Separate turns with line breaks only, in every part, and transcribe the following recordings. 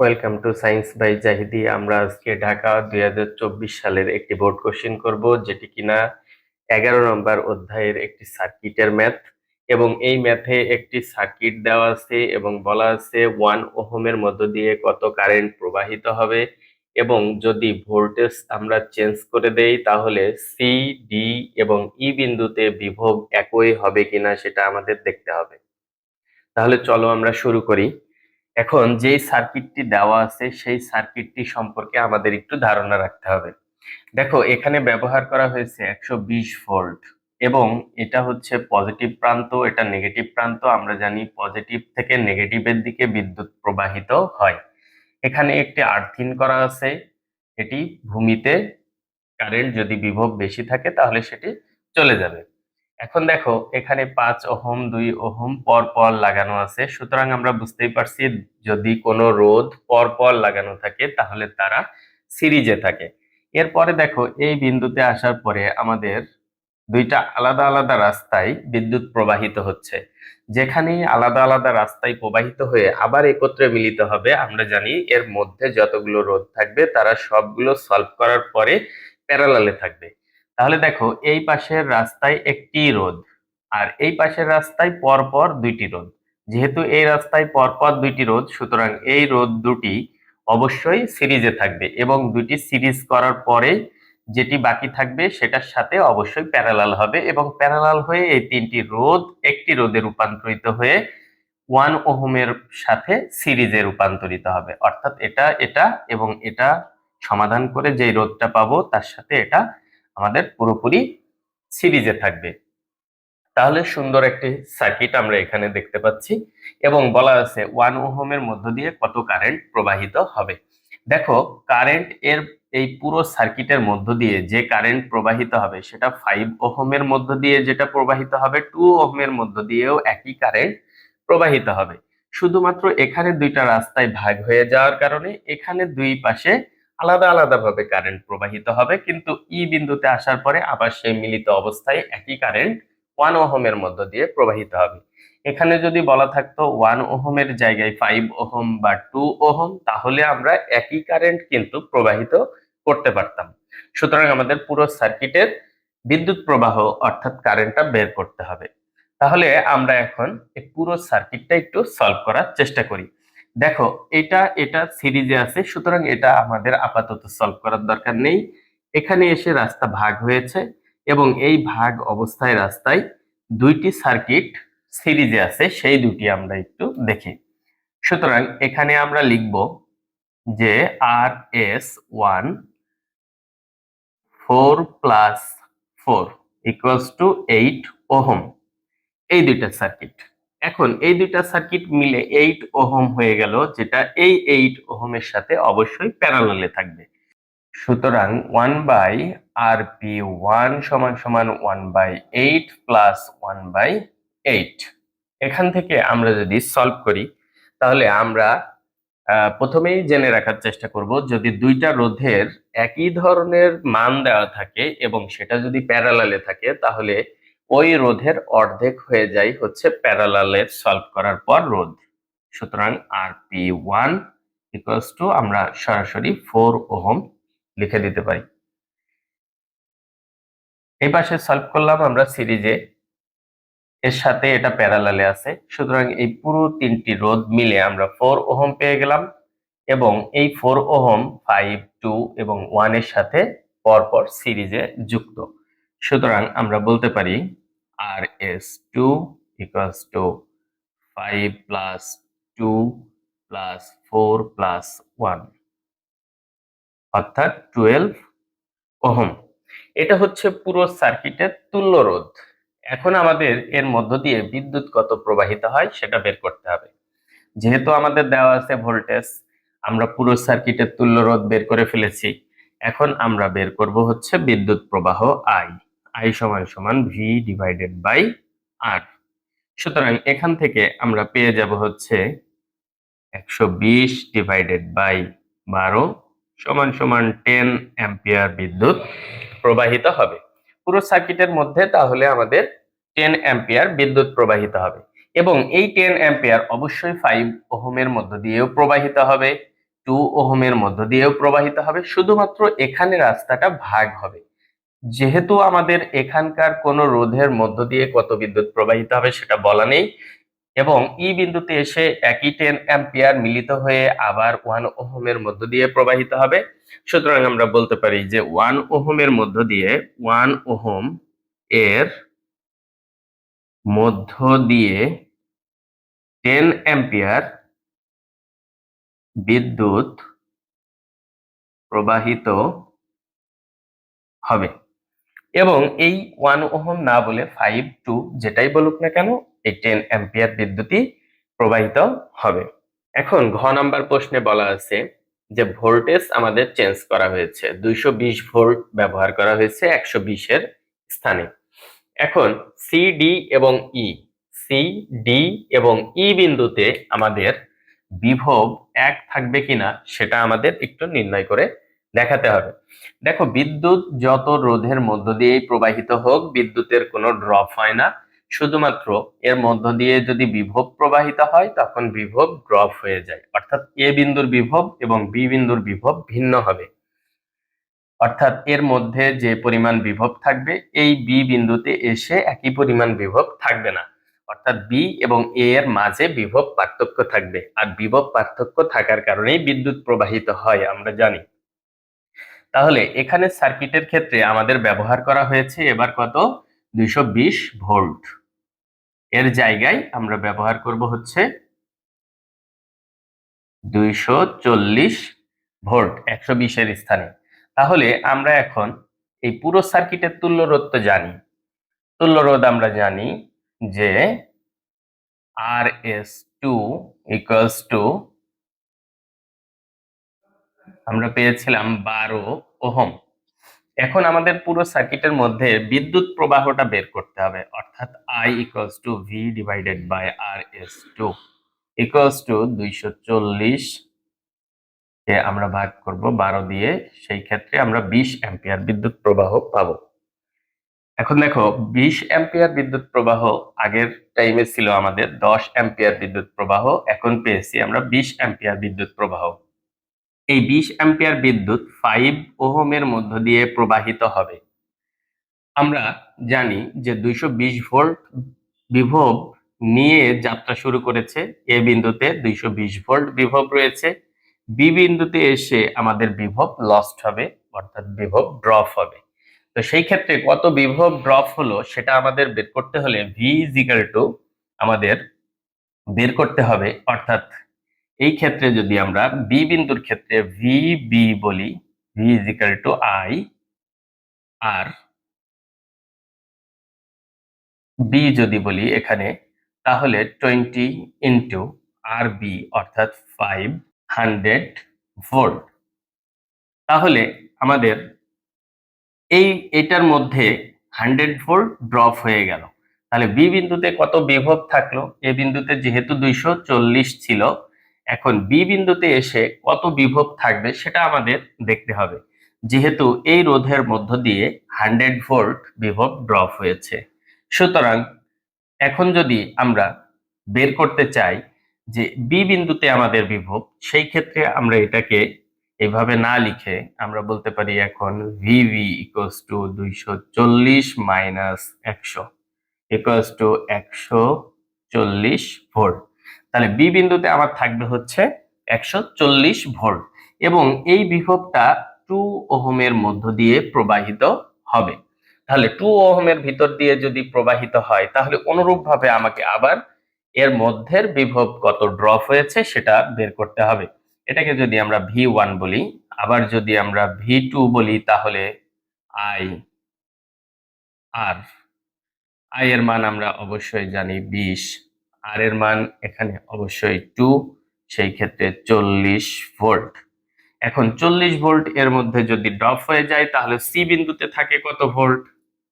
Welcome to science by Zahidi আমরা আজকে ঢাকা দুই হাজার চব্বিশ সালের একটি বোর্ড কোশ্চেন করব, যেটি কিনা এগারো নম্বর অধ্যায়ের একটি সার্কিটের ম্যাথ এবং এই ম্যাথে একটি সার্কিট দেওয়া আছে এবং বলা আছে ওয়ান ওহমের মধ্য দিয়ে কত কারেন্ট প্রবাহিত হবে, এবং যদি ভোল্টেজ আমরা চেঞ্জ করে দেই, তাহলে সি ডি এবং ই বিন্দুতে বিভব একই হবে কিনা সেটা আমাদের দেখতে হবে। তাহলে চলো আমরা শুরু করি। এখন যেই সার্কিটটি দেওয়া আছে, সেই সার্কিটটি সম্পর্কে আমাদের একটু ধারণা রাখতে হবে। দেখো, এখানে ব্যবহার করা হয়েছে একশো বিশ ভোল্ট এবং এটা হচ্ছে পজিটিভ প্রান্ত, এটা নেগেটিভ প্রান্ত। আমরা জানি পজিটিভ থেকে নেগেটিভের দিকে বিদ্যুৎ প্রবাহিত হয়। এখানে একটি আর্থিন করা আছে। এটি ভূমিতে কারেন্ট যদি বিভব বেশি থাকে, তাহলে সেটি চলে যাবে। এখন দেখো, এখানে পাঁচ ওহম, দুই ওহম পর পর লাগানো আছে। সুতরাং আমরা বুঝতেই পারছি, যদি কোনো রোধ পর পর লাগানো থাকে, তাহলে তারা সিরিজে থাকে। এরপরে দেখো, এই বিন্দুতে আসার পরে আমাদের দুইটা আলাদা আলাদা রাস্তায় বিদ্যুৎ প্রবাহিত হচ্ছে। যেখানে আলাদা আলাদা রাস্তায় প্রবাহিত হয়ে আবার একত্রে মিলিত হবে, আমরা জানি এর মধ্যে যতগুলো রোধ থাকবে, তারা সবগুলো সলভ করার পরে প্যারালালে থাকবে। তাহলে দেখো, এই পাশের রাস্তায় একটি রোদ আর এই পাশের রাস্তায় পরপর দুইটি রোদ যেহেতু এই রাস্তায় পরপর দুইটি রোদ সুতরাং এই রোদ দুটি অবশ্যই সিরিজে থাকবে এবং দুটি সিরিজ করার পরে যেটি বাকি থাকবে সেটার সাথে অবশ্যই প্যারালাল হবে এবং প্যারালাল হয়ে এই তিনটি রোদ একটি রোদে রূপান্তরিত হয়ে ওয়ান ওহমের সাথে সিরিজে রূপান্তরিত হবে। অর্থাৎ এটা এটা এবং এটা সমাধান করে যেই রোদটা পাবো, তার সাথে এটা আমাদের পুরোপুরি সিরিজে থাকবে। তাহলে সুন্দর একটি সার্কিট আমরা এখানে দেখতে পাচ্ছি এবং বলা আছে ওয়ান ওহমের মধ্য দিয়ে কত কারেন্ট প্রবাহিত হবে। দেখো কারেন্ট এর এই পুরো সার্কিটের মধ্য দিয়ে যে কারেন্ট প্রবাহিত হবে, সেটা ফাইভ ওহমের মধ্য দিয়ে যেটা প্রবাহিত হবে টু ওহমের মধ্য দিয়েও একই কারেন্ট প্রবাহিত হবে। শুধুমাত্র এখানে দুইটা রাস্তায় ভাগ হয়ে যাওয়ার কারণে এখানে দুই পাশে আলাদা আলাদা ভাবে কারেন্ট প্রবাহিত হবে, কিন্তু ই বিন্দুতে আসার পরে আবার সেই মিলিত অবস্থায় একই কারেন্ট ওয়ান ওহমের মধ্য দিয়ে প্রবাহিত হবে। এখানে যদি বলা থাকতো ওয়ান ওহমের জায়গায় ফাইভ ওহম বা টু ওহম, তাহলে আমরা একই কারেন্ট কিন্তু প্রবাহিত করতে পারতাম। সুতরাং আমাদের পুরো সার্কিটের বিদ্যুৎ প্রবাহ অর্থাৎ কারেন্টটা বের করতে হবে। তাহলে আমরা এখন পুরো সার্কিটটা একটু সলভ করার চেষ্টা করি। দেখো, এটা এটা সিরিজে আছে, সুতরাং এটা আমাদের আপাতত সলভ করার দরকার নেই। এখানে এসে রাস্তা ভাগ হয়েছে এবং এই ভাগ অবস্থায় রাস্তায় দুইটি সার্কিট সিরিজে আছে, সেই দুটি আমরা একটু দেখি। সুতরাং এখানে আমরা লিখব যে R S one four plus four equals to eight ohm. এই দুইটা সার্কিট এখন এই দুইটা সার্কিট মিলে এইট ওহম হয়ে গেল, যেটা এই এইট ওহমের সাথে অবশ্যই প্যারালালে থাকবে। সুতরাং one by R P one সমান সমান one by eight plus one by eight এখান থেকে আমরা যদি সলভ করি, তাহলে আমরা প্রথমেই জেনে রাখার চেষ্টা করব, যদি দুইটা রোধের একই ধরনের মান দেওয়া থাকে এবং সেটা যদি প্যারালালে থাকে, তাহলে ওই রোধের অর্ধেক হয়ে যায় হচ্ছে প্যারালালের সলভ করার পর রোধ। সুতরাং R P one equals to আমরা সরাসরি ফোর ওহম লিখে দিতে পারি। এই পাশে সলভ করলাম আমরা সিরিজে এর সাথে এটা প্যারালালে আছে। সুতরাং এই পুরো তিনটি রোধ মিলে আমরা ফোর ওহম পেয়ে গেলাম এবং এই ফোর ওহম ফাইভ টু এবং ওয়ানের সাথে পরপর সিরিজে যুক্ত। সুতরাং আমরা বলতে পারি R S two equals to five plus two plus four plus one অর্থাৎ টুয়েলভ ওহম। এটা হচ্ছে পুরো সার্কিটের তুল্য রোধ। এখন আমাদের এর মধ্য দিয়ে বিদ্যুৎ কত প্রবাহিত হয় সেটা বের করতে হবে। যেহেতু আমাদের দেওয়া আছে ভোল্টেজ, আমরা পুরো সার্কিটের তুল্য রোধ বের করে ফেলেছি। এখন আমরা বের করব হচ্ছে বিদ্যুৎ প্রবাহ আই আই সমান সমান ভি ডিভাইডেড বাই আর সুতরাং এখান থেকে আমরা পেয়ে যাব হচ্ছে একশো বিশ ডিভাইডেড বাই বারো সমান সমান টেন অ্যাম্পিয়ার বিদ্যুৎ প্রবাহিত হবে। পুরো সার্কিটের মধ্যে তাহলে আমাদের টেন অ্যাম্পিয়ার বিদ্যুৎ প্রবাহিত হবে এবং এই টেন অ্যাম্পিয়ার অবশ্যই ফাইভ ওহমের মধ্য দিয়েও প্রবাহিত হবে টু ওহমের মধ্য দিয়েও প্রবাহিত হবে, শুধুমাত্র এখানে রাস্তাটা ভাগ হবে। যেহেতু আমাদের এখানকার কোন রোধের মধ্য দিয়ে কত বিদ্যুৎ প্রবাহিত হবে সেটা বলা নেই, এবং ই বিন্দুতে এসে একই টেন অ্যাম্পিয়ার মিলিত হয়ে আবার ওয়ান ওহমের মধ্য দিয়ে প্রবাহিত হবে। সুতরাং আমরা বলতে পারি যে ওয়ান ওহমের মধ্য দিয়ে ওয়ান ওহম এর মধ্য দিয়ে টেন অ্যাম্পিয়ার বিদ্যুৎ প্রবাহিত হবে। এবং এই ওয়ান ওহম না বলে ফাইভ টু যেটাই বলুক না কেন, এই টেন অ্যাম্পিয়ার বিদ্যুৎই প্রবাহিত হবে। এখন ঘ নাম্বার প্রশ্নে বলা আছে যে ভোল্টেজ আমাদের চেঞ্জ করা হয়েছে। দুইশো বিশ ভোল্ট ব্যবহার করা হয়েছে একশো বিশের স্থানে। এখন সি ডি এবং ই সি ডি এবং ই বিন্দুতে আমাদের বিভব এক থাকবে কিনা সেটা আমাদের একটু নির্ণয় করে দেখাতে হবে। দেখো, বিদ্যুৎ যত রোধের মধ্য দিয়েই প্রবাহিত হোক, বিদ্যুতের কোনো ড্রপ হয় না। শুধুমাত্র এর মধ্য দিয়ে যদি বিভব প্রবাহিত হয়, তখন বিভব ড্রপ হয়ে যায়। অর্থাৎ এ বিন্দুর বিভব এবং বি বিন্দুর বিভব ভিন্ন হবে। অর্থাৎ এর মধ্যে যে পরিমাণ বিভব থাকবে, এই বি বিন্দুতে এসে একই পরিমাণ বিভব থাকবে না। অর্থাৎ বি এবং এ এর মাঝে বিভব পার্থক্য থাকবে। আর বিভব পার্থক্য থাকার কারণেই বিদ্যুৎ প্রবাহিত হয়, আমরা জানি। তাহলে এখানে সার্কিটের ক্ষেত্রে আমাদের ব্যবহার করা হয়েছে এবার কত? দুইশো বিশ ভোল্ট। এর জায়গায় আমরা ব্যবহার করব হচ্ছে দুইশো চল্লিশ ভোল্ট একশো বিশের স্থানে। তাহলে আমরা এখন এই পুরো সার্কিটের তুল্য রোধ তো জানি। তুল্য রোধ আমরা জানি যে R S two equals to আমরা পেয়েছিলাম বারো ওহম। এখন আমাদের পুরো সার্কিটের মধ্যে বিদ্যুৎ প্রবাহটা বের করতে হবে, অর্থাৎ I equals to V divided by R S two equals to দুইশো চল্লিশ কে আমরা ভাগ করব বারো দিয়ে, সেই ক্ষেত্রে আমরা বিশ অ্যাম্পিয়ার বিদ্যুৎ প্রবাহ পাবো। এখন দেখো, বিশ অ্যাম্পিয়ার বিদ্যুৎ প্রবাহ আগের টাইমে ছিল আমাদের দশ অ্যাম্পিয়ার বিদ্যুৎ প্রবাহ, এখন পেয়েছি আমরা বিশ অ্যাম্পিয়ার বিদ্যুৎ প্রবাহ। এই বিশ অ্যাম্পিয়ার বিদ্যুৎ ফাইভ ওহমের মধ্য দিয়ে প্রবাহিত হবে। আমরা জানি যে দুইশো বিশ ভোল্ট বিভব নিয়ে যাত্রা শুরু করেছে। এ বিন্দুতে দুইশো বিশ ভোল্ট বিভব রয়েছে। বি বিন্দুতে এসে আমাদের বিভব লস্ট হবে, অর্থাৎ বিভব ড্রপ হবে। তো সেই ক্ষেত্রে কত বিভব ড্রপ হলো সেটা আমাদের বের করতে হলে ভি ইজিক্যাল টু আমাদের বের করতে হবে, অর্থাৎ এই ক্ষেত্রে যদি আমরা বি বিন্দুর ক্ষেত্রে ভি বি বলি V equal to I R B যদি বলি এখানে, তাহলে টোয়েন্টি ইন্টু আর বি অর্থাৎ ফাইভ হান্ড্রেড ভোল্ট তাহলে আমাদের এই, এটার মধ্যে হান্ড্রেড ভোল্ট ড্রপ হয়ে গেল। তাহলে বি বিন্দুতে কত বিভব থাকল? এ বিন্দুতে যেহেতু দুইশো চল্লিশ ছিল এখন বি বিন্দুতে এসে কত বিভব থাকবে সেটা আমাদের দেখতে হবে। যেহেতু এই রোধের মধ্য দিয়ে হান্ড্রেড ভোল্ট বিভব ড্রপ হয়েছে। সুতরাং এখন যদি আমরা বের করতে চাই যে বি বিন্দুতে আমাদের বিভব, সেই ক্ষেত্রে আমরা এটাকে এভাবে না লিখে আমরা বলতে পারি এখন ভিভি ইকুয়ালস টু দুইশো চল্লিশ মাইনাস একশো ইকুয়ালস টু একশো চল্লিশ ভোল্ট। তাহলে বি বিন্দুতে আমার থাকবে হচ্ছে একশো চল্লিশ ভোল্ট এবং এই বিভবটা টু ওহমের মধ্য দিয়ে প্রবাহিত হবে। তাহলে টু ওহমের ভিতর দিয়ে যদি প্রবাহিত হয়, তাহলে অনুরূপভাবে আমাকে আবার এর মধ্যের বিভব কত ড্রপ হয়েছে সেটা বের করতে হবে। এটাকে যদি আমরা ভি ওয়ান বলি, আবার যদি আমরা ভি টু বলি, তাহলে আই আর আই এর মান আমরা অবশ্যই জানি বিশ। আর এর মান এখানে অবশ্যই টু সেই ক্ষেত্রে চল্লিশ ভোল্ট এখন চল্লিশ ভোল্ট এর মধ্যে যদি ড্রপ হয়ে যায়, তাহলে সি বিন্দুতে থাকে কত ভোল্ট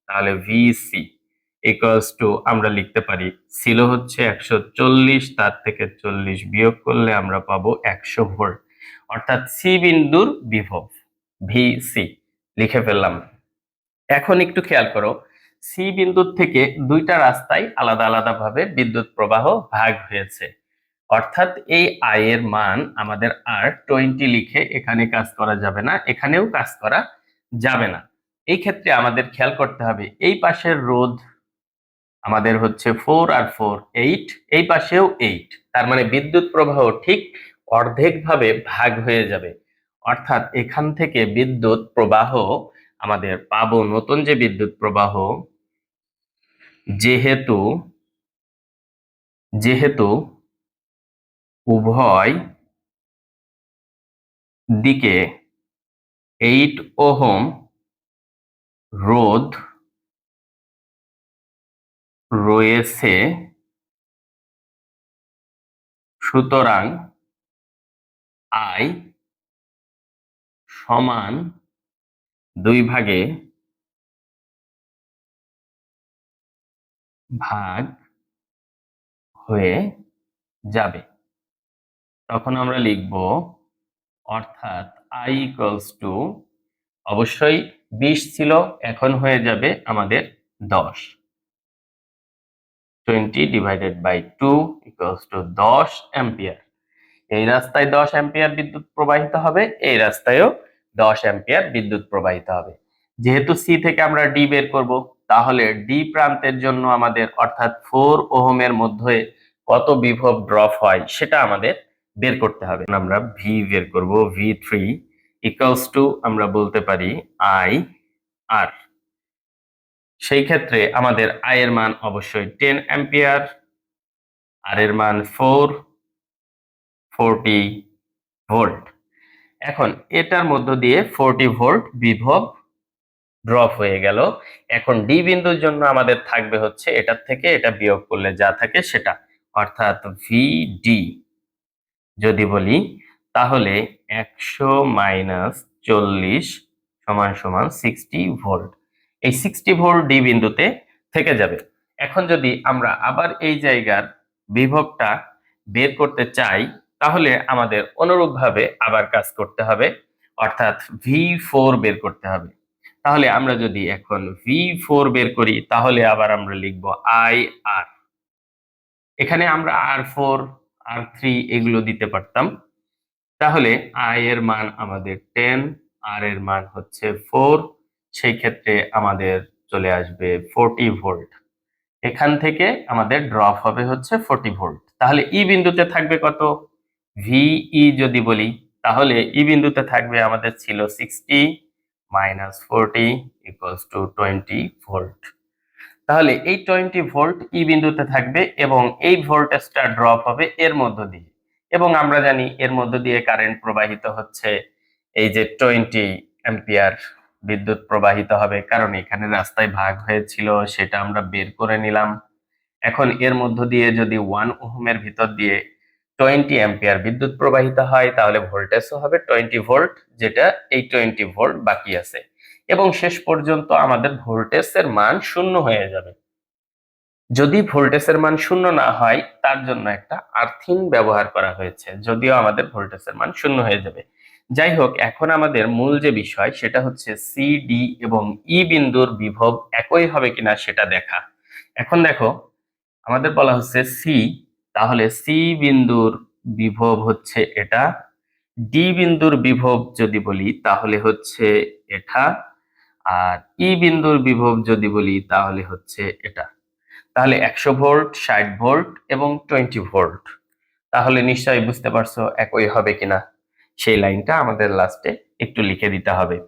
তাহলে ভিসি ইকুয়ালস টু আমরা লিখতে পারি, ছিল হচ্ছে একশো চল্লিশ, তার থেকে চল্লিশ বিয়োগ করলে আমরা পাবো একশো ভোল্ট অর্থাৎ সি বিন্দুর বিভব ভিসি লিখে ফেললাম। এখন একটু খেয়াল করো সি বিন্দুর থেকে দুইটা রাস্তায় আলাদা আলাদা ভাবে বিদ্যুৎ প্রবাহ ভাগ হয়েছে। অর্থাৎ এই আই এর মান আমাদের আর টোয়েন্টি লিখে এখানে কাজ করা যাবে না, এখানেও কাজ করা যাবে না। এই ক্ষেত্রে আমাদের খেয়াল করতে হবে, এই পাশের রোধ আমাদের হচ্ছে ফোর আর ফোর এইট এই পাশেও এইট তার মানে বিদ্যুৎ প্রবাহ ঠিক অর্ধেক ভাবে ভাগ হয়ে যাবে। অর্থাৎ এখান থেকে বিদ্যুৎ প্রবাহ আমাদের পাবো নতুন যে বিদ্যুৎ প্রবাহ, যেহেতু যেহেতু উভয় দিকে এইট ওহম রোধ রয়েছে, সুতরাং আই সমান দুই ভাগে ভাগ হয়ে যাবে। তখন আমরা লিখব, অর্থাৎ আই ইকুয়ালস টু অবশ্যই বিশ ছিল, এখন হয়ে যাবে আমাদের দশ। Twenty divided by two equals to দশ অ্যাম্পিয়ার এই রাস্তায় দশ অ্যাম্পিয়ার বিদ্যুৎ প্রবাহিত হবে, এই রাস্তায়ও দশ অ্যাম্পিয়ার বিদ্যুৎ প্রবাহিত হবে। যেহেতু সি থেকে আমরা ডি বের করব, তাহলে ডি প্রান্তের জন্য আমাদের অর্থাৎ ফোর ওহমের মধ্যে কত বিভব ড্রপ হয় সেটা আমাদের বের করতে হবে। আমরা ভি বের করব ভি থ্রি ইকুয়ালস টু আমরা বলতে পারি আই আর সেই ক্ষেত্রে আমাদের আই এর মান অবশ্যই টেন অ্যাম্পিয়ার আর এর মান ফোর ফোরটি ভোল্ট এখন এটার মধ্য দিয়ে ফোরটি ভোল্ট বিভব ড্রপ হয়ে গেল। এখন ডি বিন্দুর জন্য আমাদের থাকবে হচ্ছে এটার থেকে, এটা বিয়োগ করলে যা থাকে সেটা। অর্থাৎ ভিডি যদি বলি, তাহলে একশো মাইনাস চল্লিশ সমান সমান সিক্সটি ভোল্ট এই সিক্সটি ভোল্ট ডি বিন্দুতে থেকে যাবে। এখন যদি আমরা আবার এই জায়গার বিভবটা বের করতে চাই তাহলে আমাদের অনুরূপভাবে আবার কাজ করতে হবে, অর্থাৎ ভি ফোর বের করতে হবে। তাহলে আমরা যদি এখন ভি ফোর বের করি, তাহলে আবার আমরা লিখব আই আর এখানে আমরা আর ফোর আর থ্রি এগুলো দিতে পারতাম। তাহলে আই এর মান আমাদের টেন আর এর মান হচ্ছে ফোর সেই ক্ষেত্রে আমাদের চলে আসবে ফোরটি ভোল্ট এখান থেকে আমাদের ড্রপ হবে হচ্ছে ফোরটি ভোল্ট তাহলে ই বিন্দুতে থাকবে কত? ভিই যদি বলি, তাহলে ই বিন্দুতে থাকবে আমাদের ছিল sixty minus forty equals to twenty volt তাহলে এই টোয়েন্টি ভোল্ট ই বিন্দুতে থাকবে এবং এই ভোল্টেজটা ড্রপ হবে এর মধ্য দিয়ে। এবং আমরা জানি এর মধ্য দিয়ে কারেন্ট প্রবাহিত হচ্ছে এই যে টোয়েন্টি অ্যাম্পিয়ার বিদ্যুৎ প্রবাহিত হবে, কারণ এখানে রাস্তায় ভাগ হয়েছিল, সেটা আমরা বের করে নিলাম। এখন এর মধ্য দিয়ে যদি ওয়ান ওহমের ভিতর দিয়ে টোয়েন্টি অ্যাম্পিয়ার বিদ্যুৎ প্রবাহিত হয়, তাহলে ভোল্টেজও হবে টোয়েন্টি ভোল্ট, যেটা এই টোয়েন্টি ভোল্ট বাকি আছে। এবং শেষ পর্যন্ত আমাদের ভোল্টেজের মান শূন্য হয়ে যাবে। যদি ভোল্টেজের মান শূন্য না হয়, তার জন্য একটা আর্থিন ব্যবহার করা হয়েছে, যদিও আমাদের ভোল্টেজের মান শূন্য হয়ে যাবে। যাই হোক, এখন আমাদের মূল যে বিষয়, সেটা হচ্ছে সি ডি এবং ই বিন্দুর বিভব একই হবে কিনা সেটা দেখা। এখন দেখো, আমাদের বলা হচ্ছে সি তাহলে সি বিন্দুর বিভব হচ্ছে এটা। ডি বিন্দুর বিভব যদি বলি, তাহলে হচ্ছে এটা। আর ই বিন্দুর বিভব যদি বলি, তাহলে হচ্ছে এটা। তাহলে একশো ভোল্ট, ষাট ভোল্ট এবং টোয়েন্টি ভোল্ট। তাহলে নিশ্চয়ই বুঝতে পারছ একই হবে কিনা। সেই লাইনটা আমাদের লাস্টে একটু লিখে দিতে হবে।